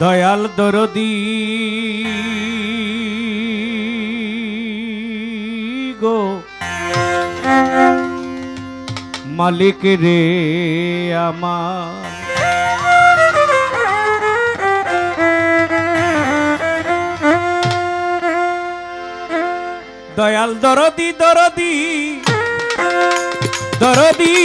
দয়াল দরদি। গো। মালিক রে আমার। দয়াল দরদি দরদি। দরদি।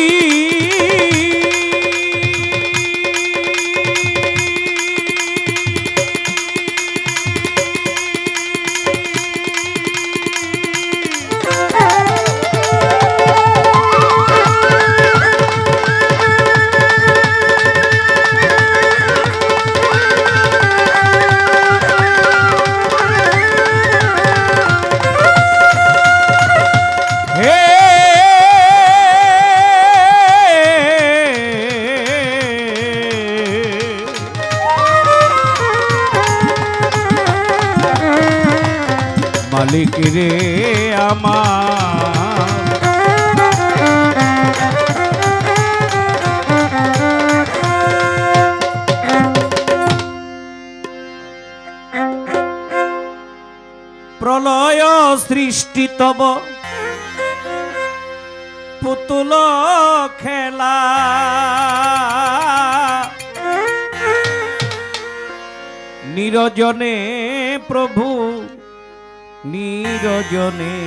রে প্রলয় সৃষ্টি তব পুতুল খেলা। নিরজনে প্রভু নিরজনে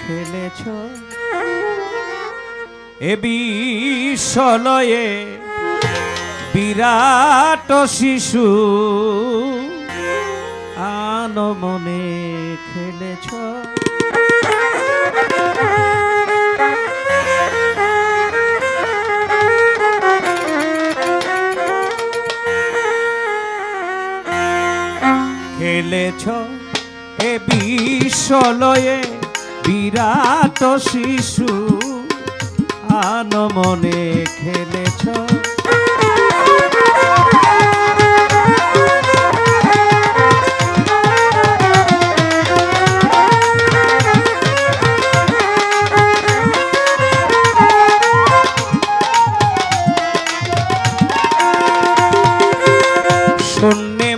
খেলেছ। এ বিশ্বলয়ে বিরাট শিশু আনমনে খেলেছ। খেলেছ। বিশ্বলয়ে বিরাট শিশু আনমনে খেলেছ।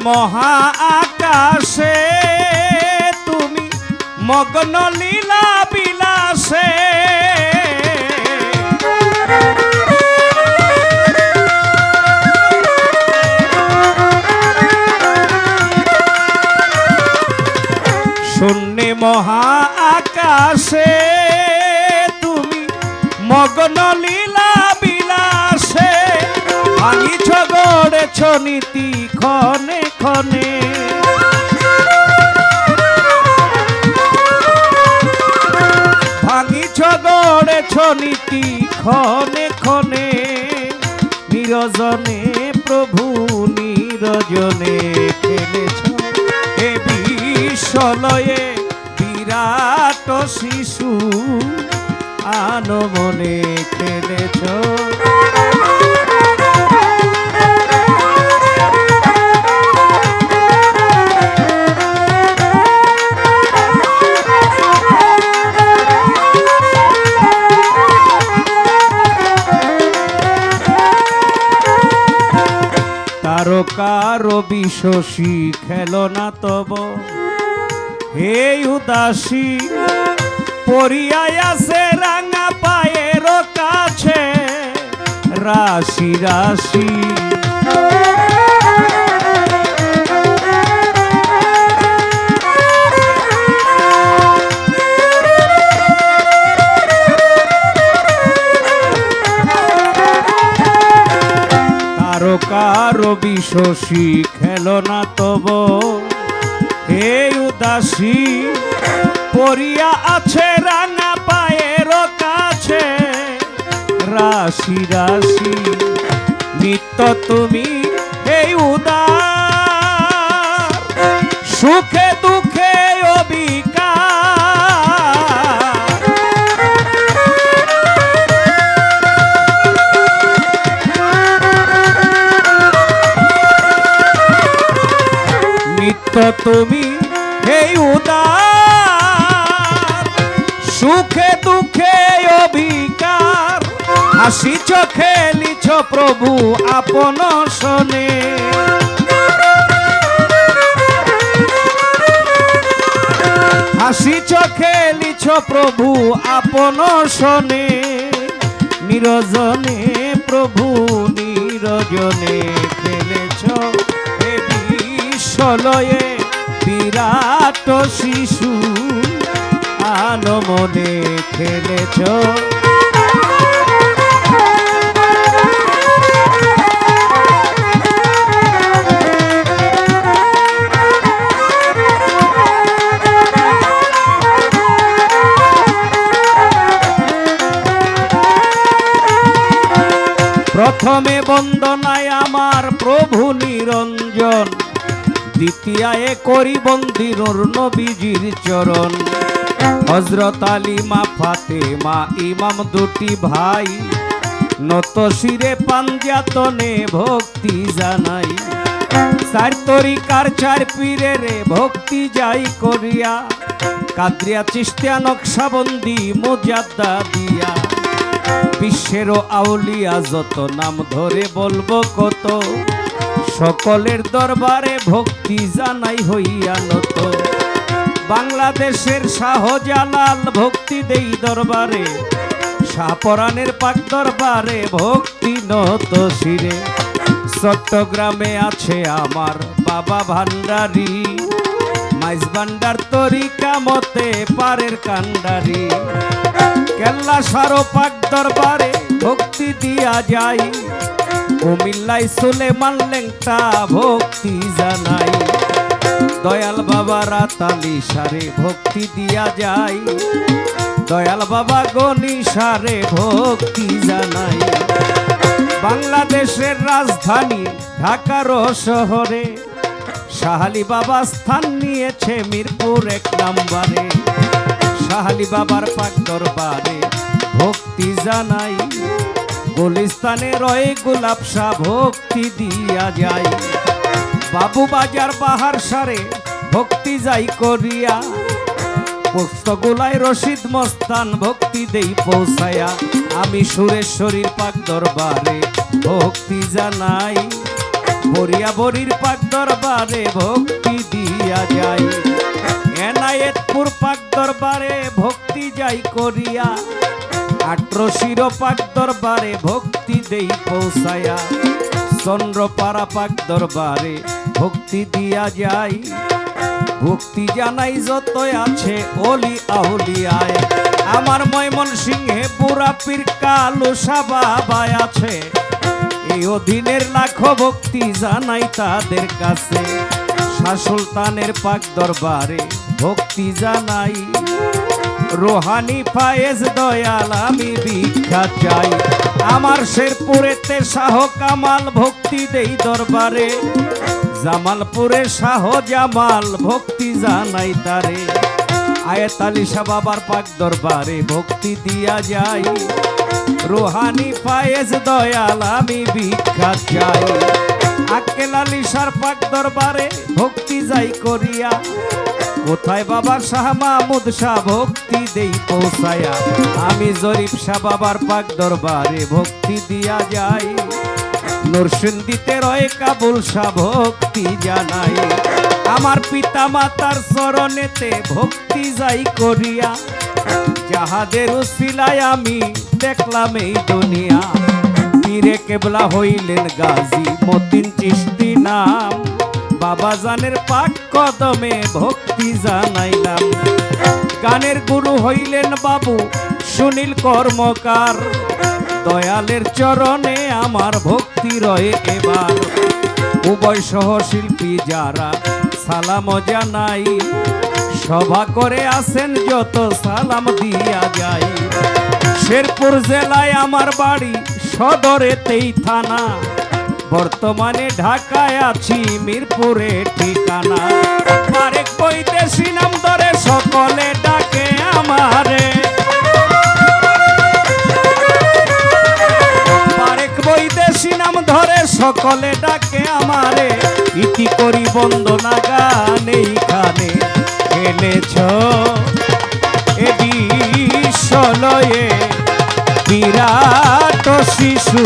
মহা আকাশে মগ্ন লীলা বিলাসে। শূন্যে মহা আকাশে তুমি মগ্ন লীলা বিলাসে। ভাঙিছ গড়েছ নীতি ক্ষণে ক্ষণে। গড়েছ নীতি ক্ষণে ক্ষণে নিরজনে প্রভু নিরজনে খেলেছ। এ বিশ্বলয়ে বিরাট শিশু আনমনে খেলেছ। বিশ্বসী খেল না তব। হে উদাসী পরিয়ায় আছে রাঙা পায়ের কাছে। রাশি রাশি। বিশ্বসী খেল না তব। হে উদাসী পরিয়া আছে রাঙা পায়ের কাছে। রাশি রাশি, নিত্য তুমি এই উদার। সুখে তা তুমি এই উদার, সুখে দুঃখে অবিকার, হাসি চোখে লিছ প্রভু আপন শোনে। হাসি চোখে লিছ প্রভু আপন শোনে, নিরজনে প্রভু নিরজনে। বিশ্বলয়ে বিরাট শিশু আনমনে খেলেছ প্রথমে বন্দনায় আমার প্রভু নিরঞ্জন দ্বিতীয়ায় করি বন্দির নবীজির চরণ। হজরত আলী, মা ফাতেমা, ইমাম দুটি ভাই। নত শিরে পাঞ্জাতনে ভক্তি জানাই। চার তরিকার চার পীরে রে ভক্তি যাই করিয়া। কাদ্রিয়া চিস্তিয়া নকশাবন্দি মোজাদ্দা দিয়া। বিশ্বেরও আউলিয়া যত নাম ধরে বলব কত। সকলের দরবারে ভক্তি জানাই হইয়া নত। বাংলাদেশের শাহজালাল ভক্তি দেই দরবারে, শাহপরাণের পাক দরবারে ভক্তি নত শিরে। চট্টগ্রামে আছে আমার বাবা ভান্ডারী, মাইজ ভান্ডার তরিকা মতে পারের কান্ডারি কেল্লা সারো পাক দরবারে ভক্তি দিয়া যাই কুমিল্লাই সুলেমান লেংটা ভক্তি জানাই। দয়াল বাবা রাতালি সারে ভক্তি দিয়া যাই। দয়াল বাবা গনি সারে ভক্তি জানাই। বাংলাদেশের রাজধানী ঢাকার শহরে শাহালি বাবা স্থান নিয়েছে মিরপুর এক নাম্বারে। শাহালি বাবার পাক দরবারে ভক্তি জানাই। গুলিস্তানে রয়ে গোলাপ শাহ ভক্তি দিয়া যাই। বাবু বাজার বাহার সারে ভক্তি যাই করিয়া। পুস্তগুলায় রশিদ মস্তান ভক্তি দেই পৌঁছায়া। আমি সুরেশ্বরীর পাক দরবারে ভক্তি জানাই। বরিয়া বরির পাক দরবারে ভক্তি দিয়া যাই। এনায়েতপুর পাক দরবারে ভক্তি যাই করিয়া। আট্রশির পাক দরবারে ভক্তি দেই পৌঁছায়া। চন্দ্রপাড়া পাক দরবারে ভক্তি দিয়া যাই। ভক্তি জানাই যত আছে অলি আউলিয়ায়। আমার ময়মন সিংহে পুরা পীর কালু বাবায় আছে। এই অধীনের লাখো ভক্তি জানাই তাদের কাছে। শাহ সুলতানের পাক দরবারে ভক্তি জানাই। রোহানি ফায়েজ দয়াল, আমি ভিক্ষা চাই। আমার শেরপুরেতে শাহ কামাল ভক্তি দেই দরবারে। জামালপুরে শাহ জামাল ভক্তি জানাই তারে। আয়াত আলী বাবার পাক দরবারে ভক্তি দিয়া যাই। রোহানি ফায়েজ দয়াল, আমি ভিক্ষা চাই। আকেল শাহ পাক দরবারে ভক্তি যাই করিয়া। কোথায় বাবার শাহ মাহমুদ শাহ? ভক্তি দেই পৌঁছায়া। আমি জরিফ শাহ বাবার পাক দরবারে ভক্তি দিয়া যাই। নরসিংদীতে রয়ে কাবুল শাহ ভক্তি জানাই। আমার পিতা মাতার চরণেতে ভক্তি যাই করিয়া। যাহাদের উসিলায় আমি দেখলাম এই দুনিয়া। পীরে কেবলা হইলেন গাজী মতিন চিস্তি নাম। বাবা জানের পাক কদমে ভক্তি জানাইলাম। গানের গুরু হইলেন বাবু সুনীল কর্মকার। দয়ালের চরণে আমার ভক্তি রয়ে এবার। উভয় সহ শিল্পী যারা সালাম জানাই, সভা করে আসেন যত সালাম দিয়া যায় শেরপুর জেলায় আমার বাড়ি সদরেতেই থানা। বর্তমানে ঢাকায় আছি, মিরপুরে ঠিকানা। আরেক বৈদেশি সিনাম ধরে সকলে ডাকে আমারে। আরেক বৈদেশি নাম ধরে, সকলে ডাকে আমারে। ইতি করি বন্দনা গান এইখানে। খেলেছ এ বিশ্বলয়ে বিরাট শিশু